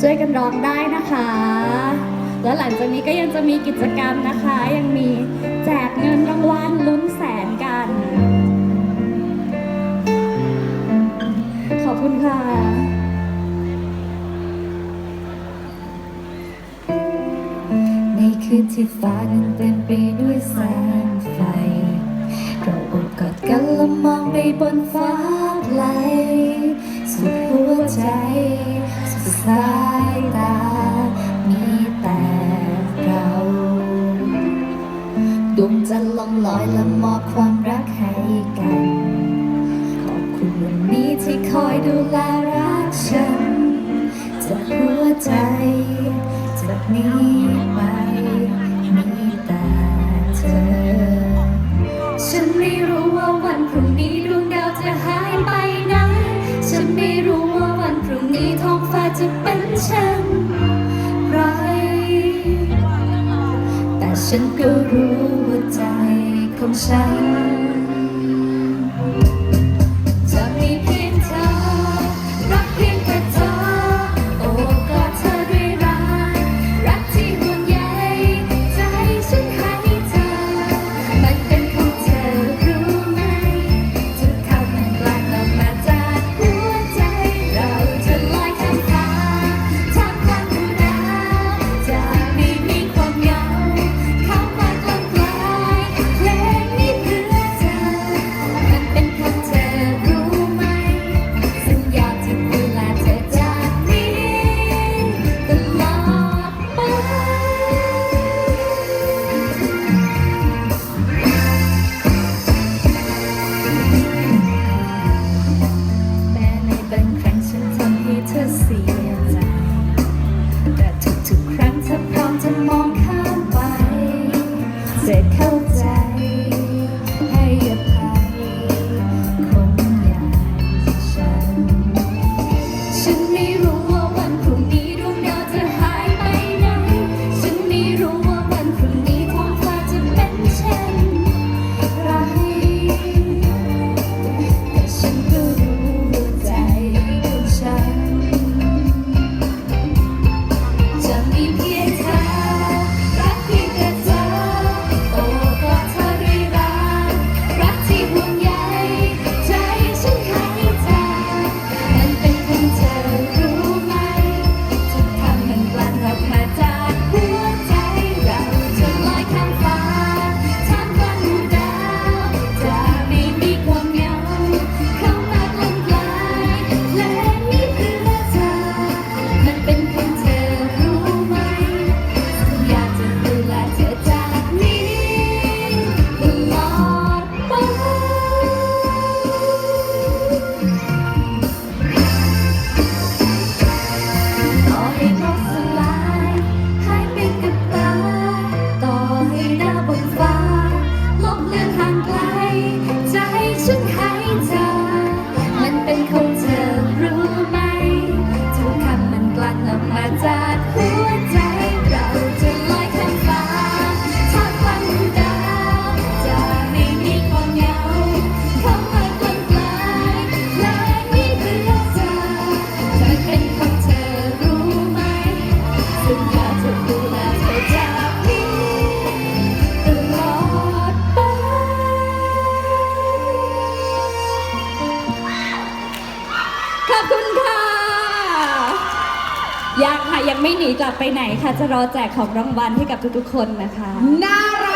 ช่วยกันร้องได้นะคะ แล้วหลังจากนี้ก็ยังจะมีกิจกรรมนะคะ ยังมีแจกเงินรางวัลลุ้นแสนกัน ขอบคุณค่ะคืนที่ฟ้านั้นเต็มไปด้วยแสงไฟ เราอบกอดกันและมองไปบนฟ้าไกลสุดหัวใจ สายตา มีแต่เราดวงจันทร์ล่องลอยละมอบความรักให้กัน ขอบคุณวันนี้ที่คอยดูแล จะเป็นฉันไรแต่ฉันก็รู้ว่าใจของฉัน it counts. อบคุณค่ะยังค่ะยังไม่หนีกลับไปไหนค่ะ จะรอแจกของรางวัลให้กับทุกๆคนนะคะ น่ารัก